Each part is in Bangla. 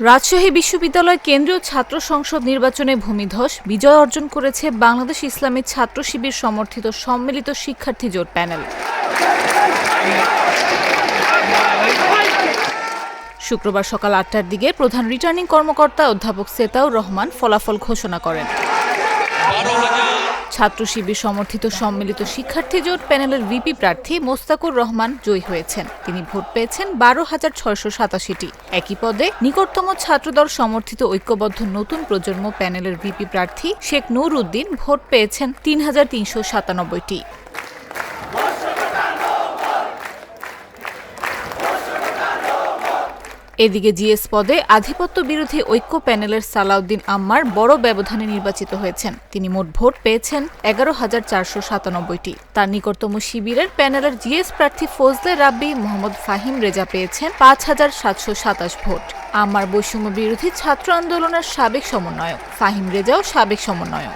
রাজশাহী বিশ্ববিদ্যালয় কেন্দ্রীয় ছাত্র সংসদ নির্বাচনে ভূমিধস বিজয় অর্জন করেছে বাংলাদেশ ইসলামী ছাত্র শিবির সমর্থিত সম্মিলিত শিক্ষার্থী জোট প্যানেল। শুক্রবার সকাল আটটার দিকে প্রধান রিটার্নিং কর্মকর্তা অধ্যাপক সেতাউর রহমান ফলাফল ঘোষণা করেন। ছাত্র শিবির সমর্থিত সম্মিলিত শিক্ষার্থী জোট প্যানেলের ভিপি প্রার্থী মোস্তাকুর রহমান জয়ী হয়েছেন। তিনি ভোট পেয়েছেন বারো হাজার ছয়শো সাতাশিটি। একই পদে নিকটতম ছাত্রদল সমর্থিত ঐক্যবদ্ধ নতুন প্রজন্ম প্যানেলের ভিপি প্রার্থী শেখ নুর উদ্দিন ভোট পেয়েছেন তিন হাজার তিনশো সাতানব্বইটি। এদিকে জিএস পদে আধিপত্য বিরোধী ঐক্য প্যানেলের সালাউদ্দিন আম্মার বড় ব্যবধানে নির্বাচিত হয়েছেন। তিনি মোট ভোট পেয়েছেন এগারো হাজার চারশো সাতানব্বইটি। তার নিকটতম শিবিরের প্যানেলের জিএস প্রার্থী ফজলে রাব্বি, মোহাম্মদ ফাহিম রেজা পেয়েছেন পাঁচ হাজার সাতশো সাতাশ ভোট। আম্মার বৈষম্য বিরোধী ছাত্র আন্দোলনের সাবেক সমন্বয়ক, ফাহিম রেজাও সাবেক সমন্বয়ক।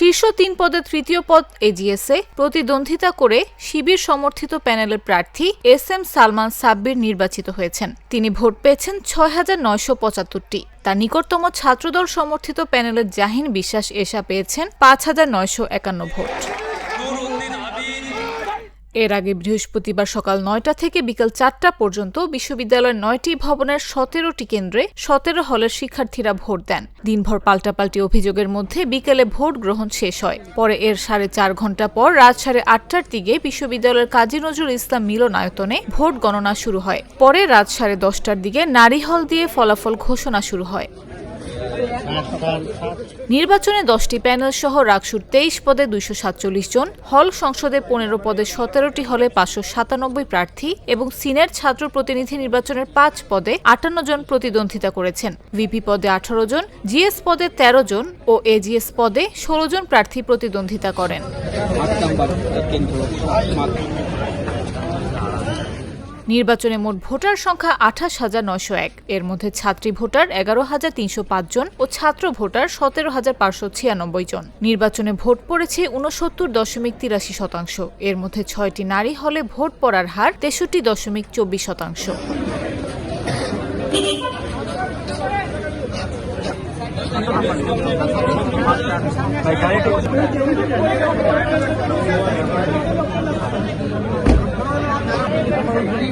শীর্ষ তিন পদে তৃতীয় পদ এজিএসএ। প্রতিদ্বন্দ্বিতা করে শিবির সমর্থিত প্যানেলের প্রার্থী এস এম সালমান সাব্বির নির্বাচিত হয়েছেন। তিনি ভোট পেয়েছেন ছয় হাজার নয়শো পঁচাত্তরটি। তার নিকটতম ছাত্রদল সমর্থিত প্যানেলের জাহিন বিশ্বাস এসা পেয়েছেন পাঁচ হাজার নয়শো একান্ন ভোট। এর আগে বৃহস্পতিবার সকাল নয়টা থেকে বিকাল চারটা পর্যন্ত বিশ্ববিদ্যালয়ের নয়টি ভবনের সতেরোটি কেন্দ্রে সতেরো হলের শিক্ষার্থীরা ভোট দেন। দিনভর পাল্টাপাল্টি অভিযোগের মধ্যে বিকেলে ভোট গ্রহণ শেষ হয়। পরে এর সাড়ে চার ঘণ্টা পর রাত সাড়ে আটটার দিকে বিশ্ববিদ্যালয়ের কাজী নজরুল ইসলাম মিলনায়তনে ভোট গণনা শুরু হয়। পরে রাত সাড়ে দশটার দিকে নারী হল দিয়ে ফলাফল ঘোষণা শুরু হয়। নির্বাচনে দশটি প্যানেল সহ রাকসুর তেইশ পদে দুইশো সাতচল্লিশ জন, হল সংসদে পনেরো পদে সতেরোটি হলে পাঁচশো সাতানব্বই প্রার্থী এবং সিনের ছাত্র প্রতিনিধি নির্বাচনের পাঁচ পদে আটান্ন জন প্রতিদ্বন্দ্বিতা করেছেন। ভিপি পদে আঠারো জন, জিএস পদে ১৩ জন ও এজিএস পদে ষোলো জন প্রার্থী প্রতিদ্বন্দ্বিতা করেন। নির্বাচনে মোট ভোটার সংখ্যা আঠাশ হাজার নয়শো এক। এর মধ্যে ছাত্রী ভোটার এগারো হাজার তিনশো জন ও ছাত্র ভোটার সতেরো হাজার পাঁচশো ছিয়ানব্বই জন। নির্বাচনে ভোট পড়েছে উনসত্তর দশমিক তিরাশি শতাংশ। এর মধ্যে ছয়টি নারী হলে ভোট পড়ার হার তেষট্টি দশমিক চব্বিশ শতাংশ।